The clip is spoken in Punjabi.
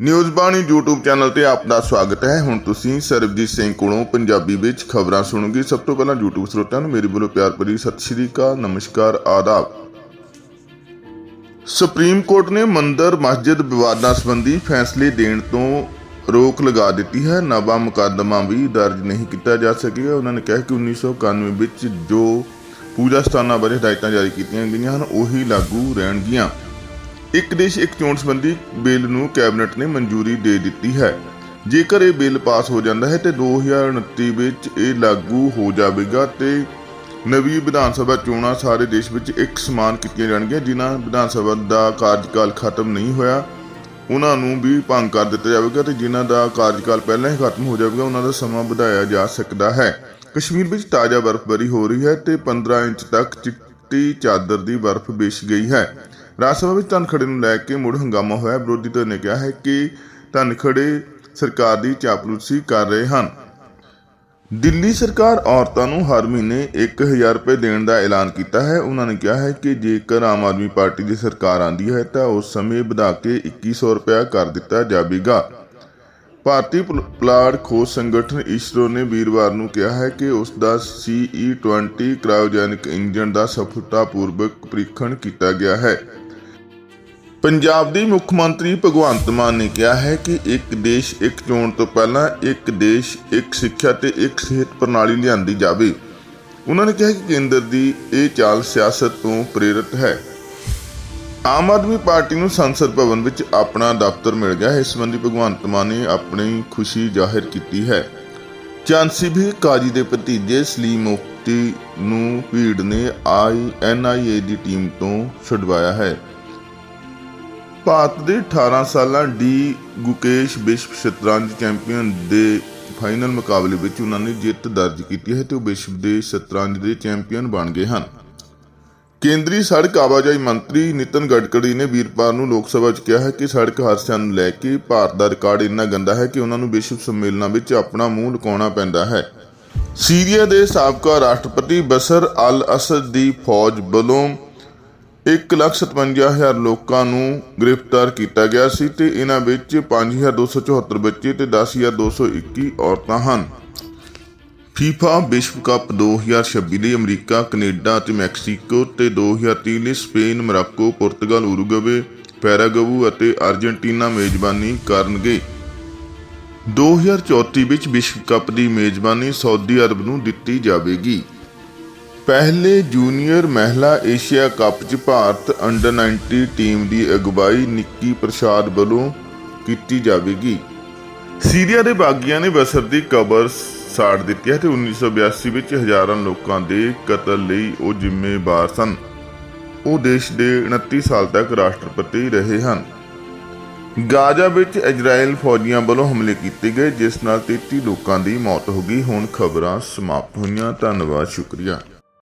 ਨਿਊਜ਼ ਬਾਣੀ YouTube ਚੈਨਲ ਤੇ ਆਪ ਦਾ ਸਵਾਗਤ ਹੈ। ਹੁਣ ਤੁਸੀਂ ਸਰਬਜੀਤ ਸਿੰਘ ਕੋਲੋਂ ਪੰਜਾਬੀ ਵਿੱਚ ਖਬਰਾਂ ਸੁਣੋਗੇ। ਸਭ ਤੋਂ ਪਹਿਲਾਂ YouTube ਸਰੋਤਿਆਂ ਨੂੰ ਮੇਰੇ ਵੱਲੋਂ ਪਿਆਰ ਭਰੀ ਸਤਿ ਸ਼੍ਰੀ ਅਕਾਲ, ਨਮਸਕਾਰ, ਆਦਾਬ। ਸੁਪਰੀਮ ਕੋਰਟ ਨੇ ਮੰਦਰ, ਮਸਜਿਦ ਵਿਵਾਦਾਂ ਸੰਬੰਧੀ ਫੈਸਲੇ ਦੇਣ ਤੋਂ ਰੋਕ ਲਗਾ ਦਿੱਤੀ ਹੈ। ਨਵਾਂ ਮੁਕੱਦਮਾ ਵੀ ਦਰਜ ਨਹੀਂ ਕੀਤਾ ਜਾ ਸਕੇਗਾ ਉਹਨਾਂ ਨੇ ਕਿਹਾ ਕਿ 1991 ਵਿੱਚ ਜੋ ਪੂਜਾ ਸਥਾਨਾਂ ਬਾਰੇ ਹਦਾਇਤਾਂ ਜਾਰੀ ਕੀਤੀਆਂ ਗਈਆਂ ਹਨ, ਉਹੀ ਲਾਗੂ ਰਹਿਣਗੀਆਂ। ਇੱਕ ਦੇਸ਼ ਇੱਕ ਚੋਣ ਸੰਬੰਧੀ ਬਿੱਲ ਨੂੰ ਕੈਬਨਿਟ ਨੇ ਮਨਜ਼ੂਰੀ ਦੇ ਦਿੱਤੀ ਹੈ। ਜੇਕਰ ਇਹ ਬਿੱਲ ਪਾਸ ਹੋ ਜਾਂਦਾ ਹੈ ਤੇ 2029 ਵਿੱਚ ਇਹ ਲਾਗੂ ਹੋ ਜਾਵੇਗਾ ਤੇ ਨਵੀਂ ਵਿਧਾਨ ਸਭਾ ਚੋਣਾਂ ਸਾਰੇ ਦੇਸ਼ ਵਿੱਚ ਇੱਕ ਸਮਾਨ ਕੀਤੀਆਂ ਜਾਣਗੀਆਂ, ਜਿਨ੍ਹਾਂ ਵਿਧਾਨ ਸਭਾ ਦਾ ਕਾਰਜਕਾਲ ਖਤਮ ਨਹੀਂ ਹੋਇਆ, ਉਹਨਾਂ ਨੂੰ ਵੀ ਭੰਗ ਕਰ ਦਿੱਤਾ ਜਾਵੇਗਾ ਤੇ ਜਿਨ੍ਹਾਂ ਦਾ ਕਾਰਜਕਾਲ ਪਹਿਲਾਂ ਹੀ ਖਤਮ ਹੋ ਜਾਵੇਗਾ, ਉਹਨਾਂ ਦਾ ਸਮਾਂ ਵਧਾਇਆ ਜਾ ਸਕਦਾ ਹੈ। ਕਸ਼ਮੀਰ ਵਿੱਚ ਤਾਜ਼ਾ ਬਰਫ਼ਬਾਰੀ ਹੋ ਰਹੀ ਹੈ ਤੇ 15 ਇੰਚ ਤੱਕ ਚਿੱਟੀ ਚਾਦਰ ਦੀ ਬਰਫ਼ ਵਿਛ ਗਈ ਹੈ। ਰਾਜ ਸਭਾ ਵਿੱਚ ਧਨਖੜੇ ਨੂੰ ਲੈ ਕੇ ਮੁੜ ਹੰਗਾਮਾ ਹੋਇਆ। ਵਿਰੋਧੀ ਧਿਰ ਨੇ ਕਿਹਾ ਹੈ ਕਿ ਧਨਖੜੇ ਸਰਕਾਰ ਦੀ ਚਾਪਲੂਸੀ ਕਰ ਰਹੇ ਹਨ। ਦਿੱਲੀ ਸਰਕਾਰ ਔਰਤਾਂ ਨੂੰ ਹਰ ਮਹੀਨੇ 1000 ਰੁਪਏ ਦੇਣ ਦਾ ਐਲਾਨ ਕੀਤਾ ਹੈ। ਉਹਨਾਂ ਨੇ ਕਿਹਾ ਹੈ ਕਿ ਜੇਕਰ ਆਮ ਆਦਮੀ ਪਾਰਟੀ ਦੀ ਸਰਕਾਰ ਆਂਦੀ ਹੈ ਤਾਂ ਉਸ ਸਮੇਂ ਵਧਾ ਕੇ 2100 ਰੁਪਏ ਕਰ ਦਿੱਤਾ ਜਾਵੇਗਾ। ਭਾਰਤੀ ਪਲਾੜ ਖੋਜ ਸੰਗਠਨ ਇਸਰੋ ਨੇ ਵੀਰਵਾਰ ਨੂੰ ਕਿਹਾ ਹੈ ਕਿ ਉਸ ਦਾ CE-20 ਕ੍ਰਾਇਓਜੈਨਿਕ ਇੰਜਨ ਦਾ ਸਫਲਤਾਪੂਰਵਕ ਪ੍ਰੀਖਣ ਕੀਤਾ ਗਿਆ ਹੈ। ਪੰਜਾਬ ਦੇ ਮੁੱਖ ਮੰਤਰੀ ਭਗਵੰਤ ਮਾਨ ਨੇ ਕਿਹਾ ਹੈ ਕਿ ਇੱਕ ਦੇਸ਼ ਇੱਕ ਚੋਣ ਤੋਂ ਪਹਿਲਾਂ ਇੱਕ ਦੇਸ਼, ਇੱਕ ਸਿੱਖਿਆ ਤੇ ਇੱਕ ਸਿਹਤ ਪ੍ਰਣਾਲੀ ਲਿਆਂਦੀ ਜਾਵੇ। ਉਹਨਾਂ ਨੇ ਕਿਹਾ ਕਿ ਕੇਂਦਰ ਦੀ ਇਹ ਚਾਲ ਸਿਆਸਤ ਤੋਂ ਪ੍ਰੇਰਿਤ ਹੈ। ਆਮ ਆਦਮੀ ਪਾਰਟੀ ਨੂੰ ਸੰਸਦ ਭਵਨ ਵਿੱਚ ਆਪਣਾ ਦਫ਼ਤਰ ਮਿਲ ਗਿਆ। ਹੈ ਇਸ ਸੰਬੰਧੀ ਭਗਵੰਤ ਮਾਨ ਨੇ ਆਪਣੀ ਖੁਸ਼ੀ ਜ਼ਾਹਿਰ ਕੀਤੀ ਹੈ। ਚਾਂਸੀ ਵੀ ਕਾਜੀ ਦੇ ਭਤੀਜੇ ਸਲੀਮ ਮੁਫਤੀ ਨੂੰ ਭੀੜ ਨੇ ਆਈ ਐਨਆਈਏ ਦੀ ਟੀਮ ਤੋਂ ਛੁਡਵਾਇਆ ਹੈ। ਭਾਰਤ ਦੇ 18 ਸਾਲਾਂ ਡੀ ਗੁਕੇਸ਼ ਵਿਸ਼ਵ ਸ਼ਤਰੰਜ ਚੈਂਪੀਅਨ ਦੇ ਫਾਈਨਲ ਮੁਕਾਬਲੇ ਵਿੱਚ ਉਹਨਾਂ ਨੇ ਜਿੱਤ ਦਰਜ ਕੀਤੀ ਹੈ ਤੇ ਉਹ ਵਿਸ਼ਵ ਦੇ ਸ਼ਤਰੰਜ ਦੇ ਚੈਂਪੀਅਨ ਬਣ ਗਏ ਹਨ। ਕੇਂਦਰੀ ਸੜਕ ਆਵਾਜਾਈ ਮੰਤਰੀ ਨਿਤਨ ਗਡਕਰੀ ਨੇ ਵੀਰਵਾਰ ਨੂੰ ਲੋਕ ਸਭਾ 'ਚ ਕਿਹਾ ਹੈ ਕਿ ਸੜਕ ਹਾਦਸਿਆਂ ਨੂੰ ਲੈ ਕੇ ਭਾਰਤ ਦਾ ਰਿਕਾਰਡ ਇੰਨਾ ਗੰਦਾ ਹੈ ਕਿ ਉਹਨਾਂ ਨੂੰ ਵਿਸ਼ਵ ਸੰਮੇਲਨਾਂ ਵਿੱਚ ਆਪਣਾ ਮੂੰਹ ਲੁਕਾਉਣਾ ਪੈਂਦਾ ਹੈ। ਸੀਰੀਆ ਦੇ ਸਾਬਕਾ ਰਾਸ਼ਟਰਪਤੀ ਬਸ਼ਰ ਅਲ ਅਸਦ ਦੀ ਫੌਜ ਵੱਲੋਂ 157000 ਲੋਕਾਂ ਨੂੰ ਗ੍ਰਿਫਤਾਰ ਕੀਤਾ ਗਿਆ ਸੀ ਤੇ ਇਹਨਾਂ ਵਿੱਚ 5274 ਬੱਚੇ ਤੇ 10221 ਔਰਤਾਂ ਹਨ ਫੀਫਾ ਵਿਸ਼ਵ ਕੱਪ 2026 ਲਈ ਅਮਰੀਕਾ, ਕੈਨੇਡਾ ਅਤੇ ਮੈਕਸੀਕੋ ਤੇ 2030 ਲਈ ਸਪੇਨ, ਮਰਾਕੋ ਪੁਰਤਗਾਲ, ਉਰੂਗਵੇ, ਪੈਰਾਗਵੂ ਅਤੇ ਅਰਜਨਟੀਨਾ ਮੇਜ਼ਬਾਨੀ ਕਰਨਗੇ। 2034 ਵਿੱਚ ਵਿਸ਼ਵ ਕੱਪ ਦੀ ਮੇਜ਼ਬਾਨੀ ਸਾਊਦੀ ਅਰਬ ਨੂੰ ਦਿੱਤੀ ਜਾਵੇਗੀ। ਪਹਿਲੇ ਜੂਨੀਅਰ ਮਹਿਲਾ ਏਸ਼ੀਆ ਕੱਪ 'ਚ ਭਾਰਤ ਅੰਡਰ 90 ਟੀਮ ਦੀ ਅਗਵਾਈ ਨਿੱਕੀ ਪ੍ਰਸਾਦ ਵੱਲੋਂ ਕੀਤੀ ਜਾਵੇਗੀ। ਸੀਰੀਆ ਦੇ ਬਾਗੀਆਂ ਨੇ ਬਸਰ ਦੀ ਕਬਰ ਸਾੜ ਦਿੱਤੀ ਹੈ ਤੇ 1982 ਵਿੱਚ ਹਜ਼ਾਰਾਂ ਲੋਕਾਂ ਦੇ ਕਤਲ ਲਈ ਉਹ ਜ਼ਿੰਮੇਵਾਰ ਸਨ। ਉਹ ਦੇਸ਼ ਦੇ 29 ਸਾਲ ਤੱਕ ਰਾਸ਼ਟਰਪਤੀ ਰਹੇ ਹਨ। ਗਾਜ਼ਾ ਵਿੱਚ ਇਜ਼ਰਾਈਲ ਫੌਜੀਆਂ ਵੱਲੋਂ ਹਮਲੇ ਕੀਤੇ ਗਏ, ਜਿਸ ਨਾਲ 33 ਲੋਕਾਂ ਦੀ ਮੌਤ ਹੋ ਗਈ। ਹੁਣ ਖਬਰਾਂ ਸਮਾਪਤ ਹੋਈਆਂ। ਧੰਨਵਾਦ, ਸ਼ੁਕਰੀਆ।